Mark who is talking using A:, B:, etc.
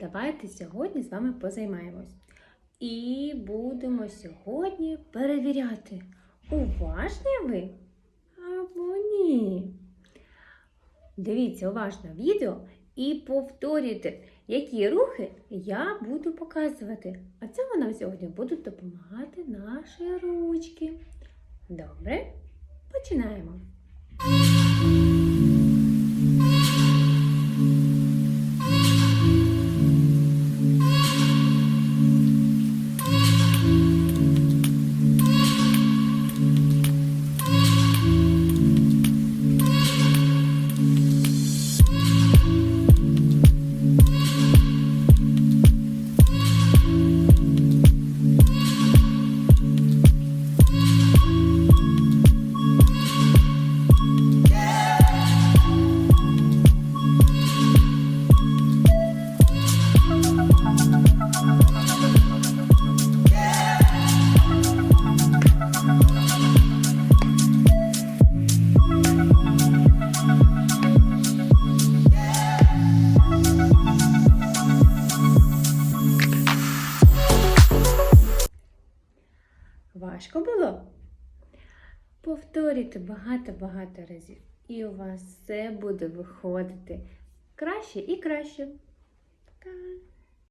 A: Давайте сьогодні з вами позаймаємось. І будемо сьогодні перевіряти, уважні ви або ні. Дивіться уважно відео і повторюйте, які рухи я буду показувати. А цьому нам сьогодні будуть допомагати наші ручки. Добре, починаємо. Важко було? Повторюйте багато-багато разів, і у вас все буде виходити краще і краще.